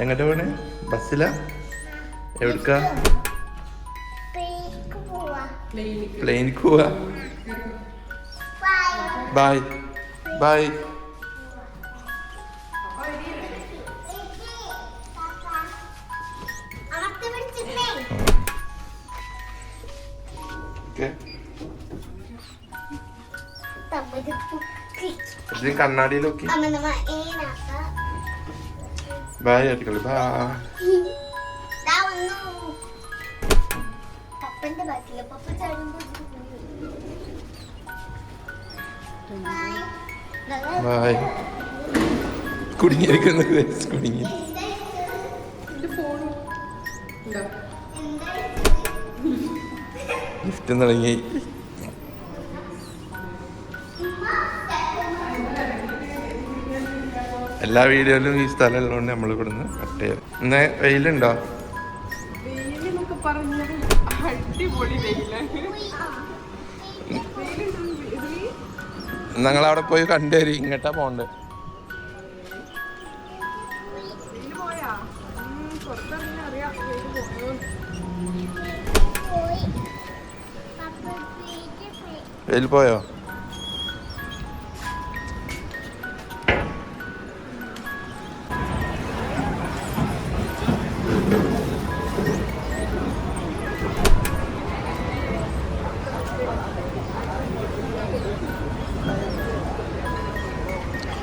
എങ്ങോട്ടാ പോണേ? ബസ്സിലാ? എവിടുക്ക? പ്ലെയിനിക്ക് പോവാ. ബൈ ബൈ ബൈ അമർത്തി പിടിച്ചിട്ടേ ഓക്കെ തമ്മിൽ കുക്കി ഇതിന് കണ്ണാടിയിൽ നോക്കി നമ്മ ഏനാക്ക ബൈ പപ്പന്റെ ബാക്കിൽ പപ്പ ചാടുമ്പോ ബൈ കുടുങ്ങിയിരിക്കുന്നു കുടുങ്ങി. ഗിഫ്റ്റ് തുടങ്ങി. എല്ലാ വീഡിയോയിലും ഈ സ്ഥലം ഉള്ളതുകൊണ്ട് നമ്മൾ ഇവിടുന്ന് കട്ട് ചെയ്യാം ഇന്ന് വെയിലുണ്ടോ? നിങ്ങൾ അടിപൊളി വെയിലാണ്. ഞങ്ങൾ അവിടെ പോയി കണ്ടുവരും ഇങ്ങോട്ടാ പോണ്ട് വെയിൽ പോയാ?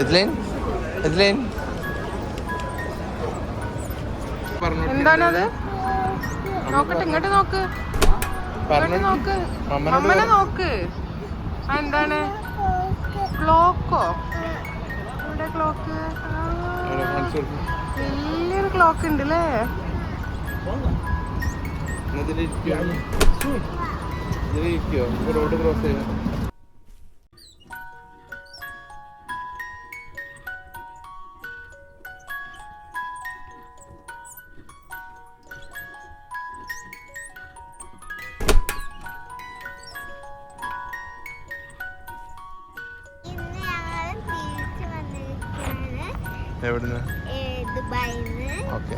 എത്ലേൻ എത്ലേൻ എന്താണത്? നോക്കട്ടെ ഇങ്ങോട്ട് നോക്ക്. ഇങ്ങോട്ട് നോക്ക്. അമ്മനെ നോക്ക്. എന്താണ്? ക്ലോക്കോ? ഇവിടെ ക്ലോക്ക്? വലിയൊരു ക്ലോക്ക് ഉണ്ട് അല്ലേ റോഡ് ക്രോസ് ചെയ്യാം. എവിടുന്ന്? ഓക്കെ.